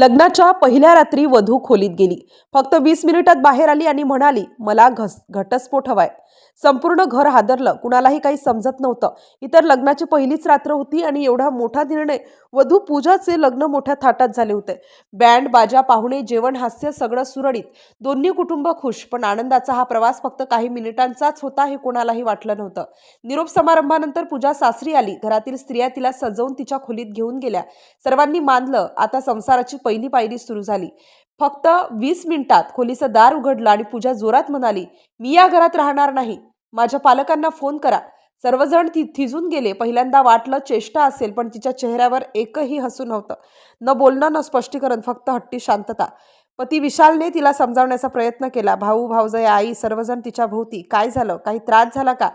लग्नाच्या पहिल्या रात्री वधू खोलीत गेली. फक्त वीस मिनिटात बाहेर आली आणि म्हणाली मला घस घटस्फोट हवाय. संपूर्ण घर हादरलं. कुणालाही काही समजत नव्हतं. इतर लग्नाची पहिलीच रात्र होती आणि एवढा मोठा निर्णय वधू पूजाचे लग्न मोठ्या थाटात झाले होते. बँड बाजा पाहुणे जेवण हास्य सगळं सुरळीत. दोन्ही कुटुंब खुश पण आनंदाचा हा प्रवास फक्त काही मिनिटांचाच होता हे कोणालाही वाटलं नव्हतं. निरोप समारंभानंतर पूजा सासरी आली. घरातील स्त्रिया तिला सजवून तिच्या खोलीत घेऊन गेल्या. सर्वांनी मानलं आता संसाराची पहिली पायरी सुरू झाली. फक्त वीस मिनिटात खोलीचं दार उघडलं आणि पूजा जोरात म्हणाली मी या घरात राहणार नाही. माझ्या पालकांना फोन करा. सर्वजण ती थिजून गेले. पहिल्यांदा वाटलं चेष्टा असेल पण तिच्या चेहऱ्यावर एकही हसू नव्हतं. न बोलणं न स्पष्टीकरण फक्त हट्टी शांतता. पती विशालने तिला समजावण्याचा प्रयत्न केला. भाऊ भाऊजय आई सर्वजण तिच्या भोवती. काय झालं? काही त्रास झाला का?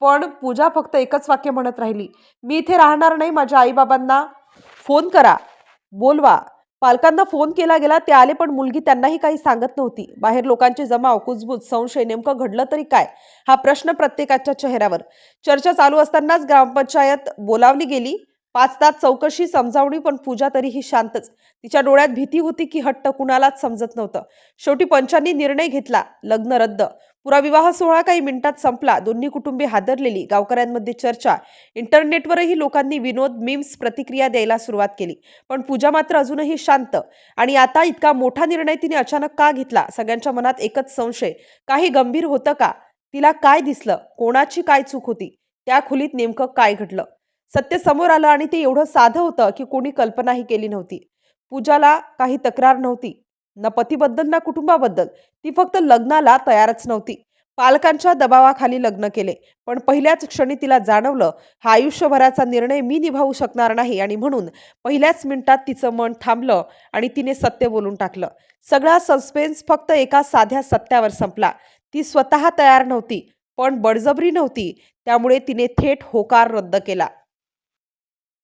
पण पूजा फक्त एकच वाक्य म्हणत राहिली. मी इथे राहणार नाही. माझ्या आईबाबांना फोन करा. बोलवा. पालकांना फोन केला गेला ते आले पण मुलगी त्यांनाही काही सांगत नव्हती. बाहेर लोकांचे जमाव कुजबूज संशय नेमकं घडलं तरी काय? हा प्रश्न प्रत्येकाच्या चेहऱ्यावर. चर्चा चालू असतानाच ग्रामपंचायत बोलावली गेली. पाच तास चौकशी समजावणी पण पूजा तरीही शांतच. तिच्या डोळ्यात भीती होती की हट्ट कुणालाच समजत नव्हतं. शेवटी पंचांनी निर्णय घेतला लग्न रद्द. पुरा विवाह सोहळा काही मिनिटात संपला. दोन्ही कुटुंबे हादरलेली. गावकऱ्यांमध्ये चर्चा. इंटरनेटवरही लोकांनी विनोद मीम्स प्रतिक्रिया द्यायला सुरुवात केली. पण पूजा मात्र अजूनही शांत. आणि आता इतका मोठा निर्णय तिने अचानक का घेतला? सगळ्यांच्या मनात एकच संशय. काही गंभीर होतं का? तिला काय दिसलं? कोणाची काय चूक होती? त्या खोलीत नेमकं काय घडलं? सत्य समोर आलं आणि ते एवढं साधं होतं की कोणी कल्पनाही केली नव्हती. पूजाला काही तक्रार नव्हती. ना पतीबद्दल ना कुटुंबाबद्दल. ती फक्त लग्नाला तयारच नव्हती. पालकांच्या दबावाखाली लग्न केले. पण पहिल्याच क्षणी तिला जाणवलं हा आयुष्यभराचा निर्णय मी निभावू शकणार नाही. आणि म्हणून पहिल्याच मिनिटात तिचं मन थांबलं आणि तिने सत्य बोलून टाकलं. सगळा सस्पेन्स फक्त एका साध्या सत्यावर संपला. ती स्वतः तयार नव्हती पण बळजबरी नव्हती. त्यामुळे तिने थेट होकार रद्द केला.